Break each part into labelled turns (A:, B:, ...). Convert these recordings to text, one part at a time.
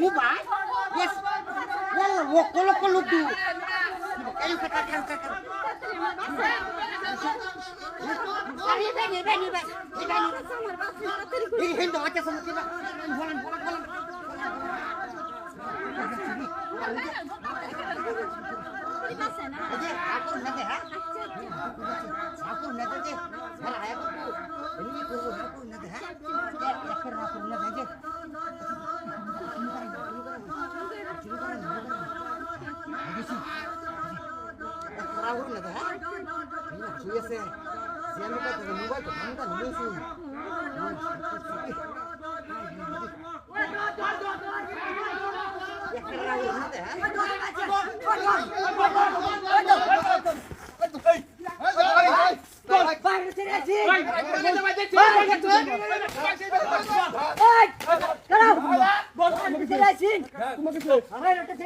A: Mobile yes wala wo kolo kolo du kayo ka ka ka ka Ari beni beni beni beni এই হিন্দু আছে সমস্ত বলেন বলেন বলেন এই যে আপন না দে হ্যাঁ আপন না দে মারা আয়া করব এমনি করব আপন না দে হ্যাঁ এক করে আপন না দে রাহুল না দে হ্যাঁ ঠিক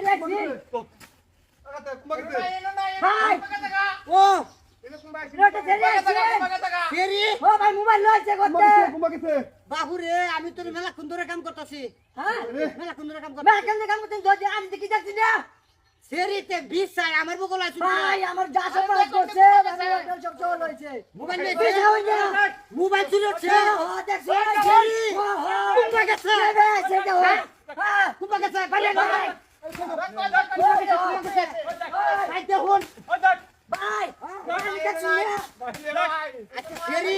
A: আমি না হ্যাঁ আমি তোর মেলা কুন্দরে কাম করতেছি মেলা কুন্দরে কাম করতেছি ফেরিতে বিষ চাই আমার বগল আছে মোবাইল নিয়ে মোবাইল চুরি হচ্ছে কুম্পা গেছে কুম্পা গেছে বাইরে বাইরে হুন আচ্ছা ফেরি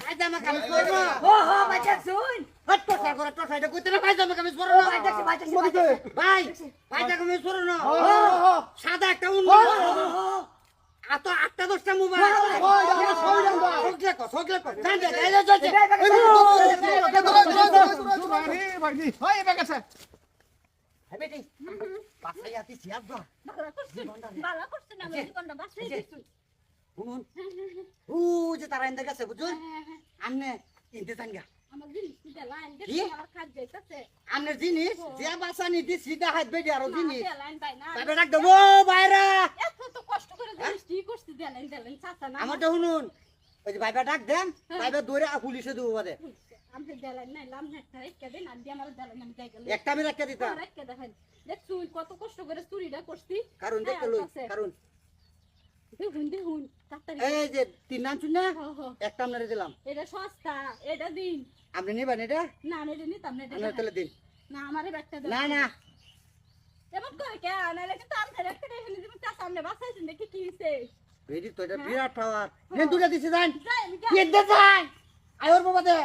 A: পায়জামা কামিজ পরবো হট টসা করে টসা এটা কইতে না পায়জামা কামিজ পরবো ভাই পায়জামা কামিজ পরবো সাদা একটা উন্ন আত আটটা দশটা মোবাইল হ্যাঁ আতি তারা ইন্দা গেছে বুঝুন আমনে ইনতে জানগা আমনের জিনিস যে বাসানি দি সিধা হাত বেডি আরও জিনিস তবে ডাক দেবো বাইরা আমারটা শুনুন ওই যে ভাইবা ডাক দেন ভাইবা দৌড়ে পুলিশে দেবো বাদে। একটা আমি রাখতে দিতাম।
B: কত কষ্ট করে চুরিটা করছি।
A: কারণ দেখতে লই কারণ।
B: দেখুন দেখুন তাড়াতাড়ি।
A: এই যে তিন নাম শুন না
B: হ, হ।
A: একটা আপনারে দিলাম।
B: এটা সস্তা এটা দিন।
A: আপনি নিবেন এটা?
B: না আমি এটা নিতাম না এটা
A: তাহলে দিন।
B: না আমারে ব্যাগটা
A: না না।
B: এমন করে কে নাহলে কিন্তু আমি একটা রেখে দিবি তার সামনে বাসাইছেন দেখি কি হইছে।
A: বেরি তো এটা বিরাট পাওয়ার নেন দুটা দিছে যান। দে যান আয়োর বাবা দে